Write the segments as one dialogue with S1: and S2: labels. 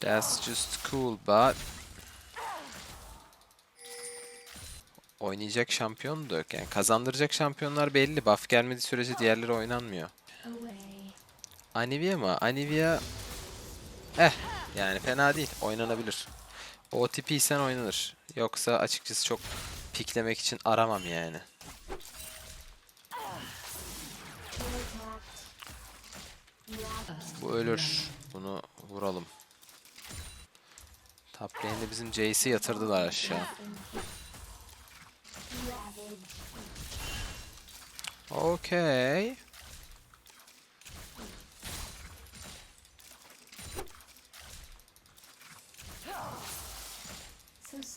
S1: That's just cool but Oynayacak şampiyon da yok yani kazandıracak şampiyonlar belli buff gelmediği sürece diğerleri oynanmıyor. Anivia mı? Anivia eh yani fena değil oynanabilir. OTP isen oynanır. Yoksa açıkçası çok piklemek için aramam yani. Bu ölür. Bunu vuralım. Top lane'de bizim Jace'i yatırdılar aşağı. Okay.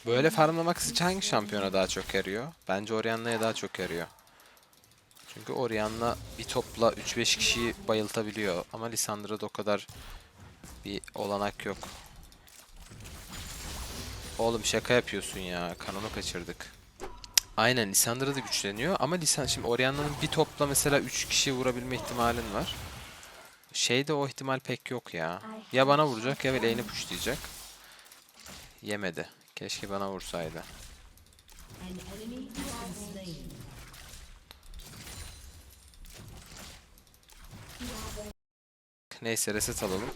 S1: Böyle farmlamak sizce hangi şampiyona daha çok yarıyor? Bence Orianna'ya daha çok yarıyor. Çünkü Orianna bir topla 3-5 kişiyi bayıltabiliyor. Ama Lissandra'da o kadar bir olanak yok. Oğlum şaka yapıyorsun ya. Kanonu kaçırdık. Aynen Lissandra da güçleniyor ama Lisan şimdi Orianna'nın bir topla mesela 3 kişi vurabilme ihtimalin var. Şeyde o ihtimal pek yok ya. Ya bana vuracak ya lane'i pushlayacak. Yemedi. Keşke bana vursaydı. Neyse reset alalım.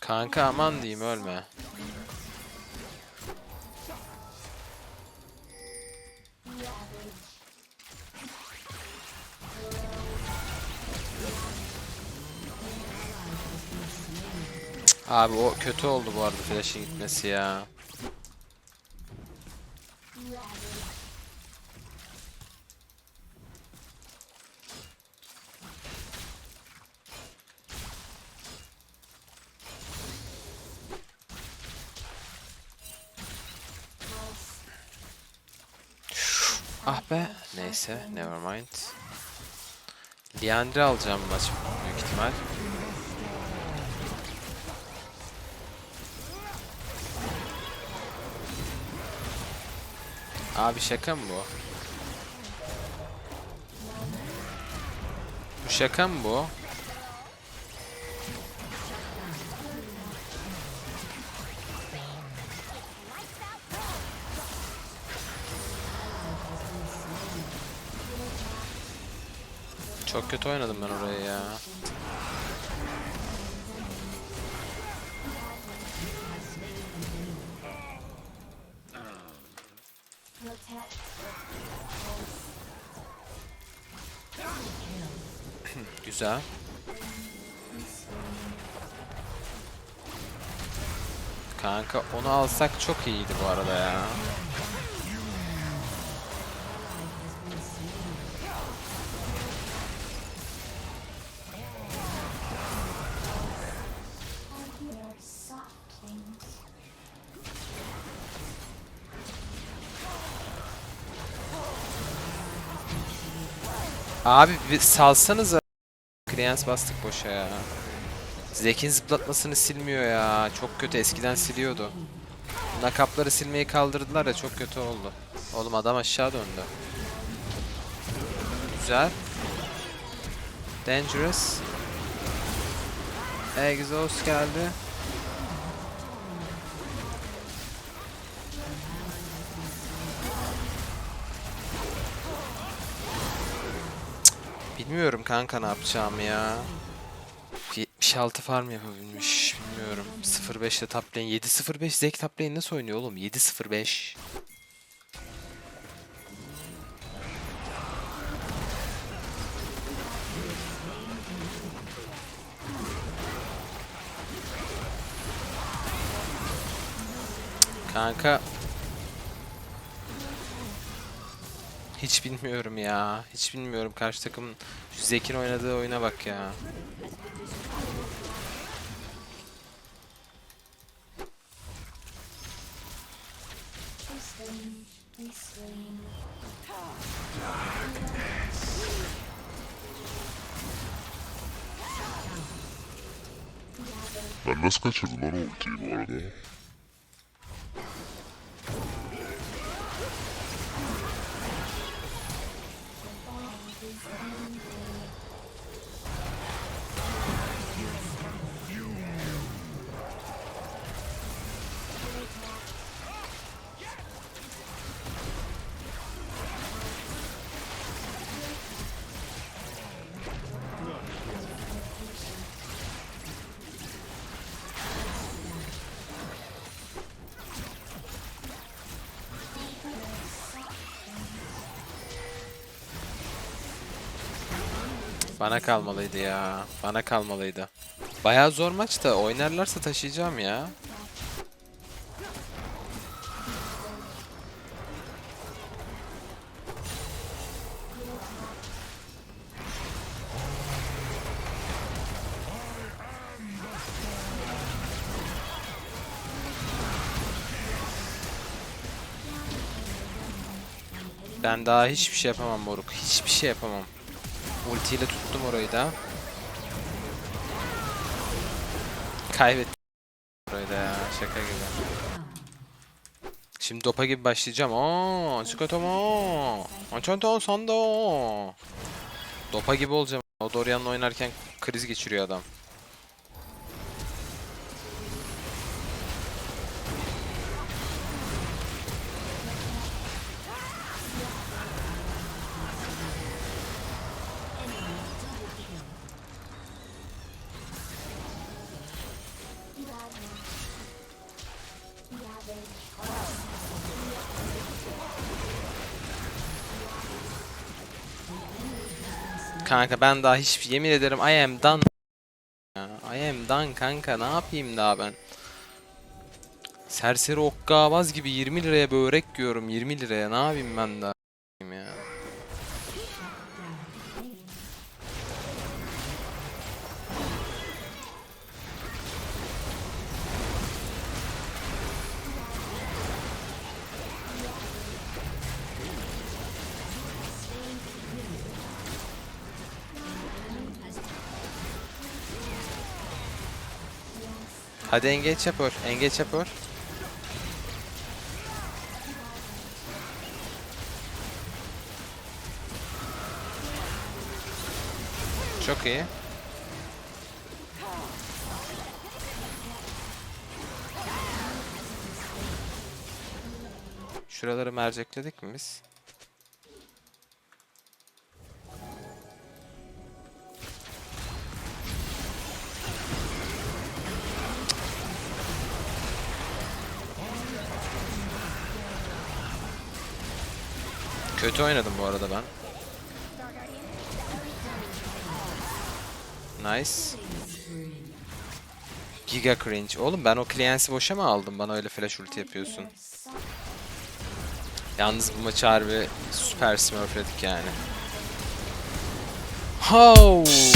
S1: Kanka aman diyeyim ölme. Abi o kötü oldu bu arada flash'in gitmesi ya. Ah be. Neyse, never mind. Liandry alacağım maç büyük ihtimal. Abi şaka mı bu? Bu şaka mı bu? Çok kötü oynadım ben orayı ya. Güzel. Kanka onu alsak çok iyiydi bu arada ya. Abi bir salsanıza. Kriyans bastık boşa ya. Zekin zıplatmasını silmiyor ya. Çok kötü eskiden siliyordu. Nakapları silmeyi kaldırdılar ya çok kötü oldu. Oğlum adam aşağı döndü. Güzel. Dangerous. Exhaust geldi. Bilmiyorum kanka ne yapacağım ya. 76 farm yapabilmiş. Bilmiyorum. 05'te top lane. 7-05 Zek top lane nasıl oynuyor oğlum? 7-05. Kanka Hiç bilmiyorum ya. Hiç bilmiyorum. Karşı takımın şu Zek'in oynadığı oyuna bak ya.
S2: Ben nasıl kaçırdım lan o ultiyi bu arada?
S1: Bana kalmalıydı ya. Bana kalmalıydı. Bayağı zor maç da oynarlarsa taşıyacağım ya. Ben daha hiçbir şey yapamam moruk. Hiçbir şey yapamam. Ultiyle tuttum orayı da. Kaybettim orayı da ya. Şaka gibi. Şimdi dopa gibi başlayacağım. Aa, Tsukatomo. Açanto Sando. Dopa gibi olacağım. O Dorian'la oynarken kriz geçiriyor adam. Kanka ben daha hiç yemin ederim I am done. I am done kanka ne yapayım daha ben. Serseri okkabaz gibi 20 liraya börek yiyorum 20 liraya ne yapayım ben daha Hadi engage yap yap öl. Çok iyi. Şuraları mercekledik mi biz? Kötü oynadım bu arada ben. Nice. Giga cringe. Oğlum ben o Cleance'i boşa mı aldım? Bana öyle flash ulti yapıyorsun. Yalnız bu maçı harbi süper smurfledik yani. How?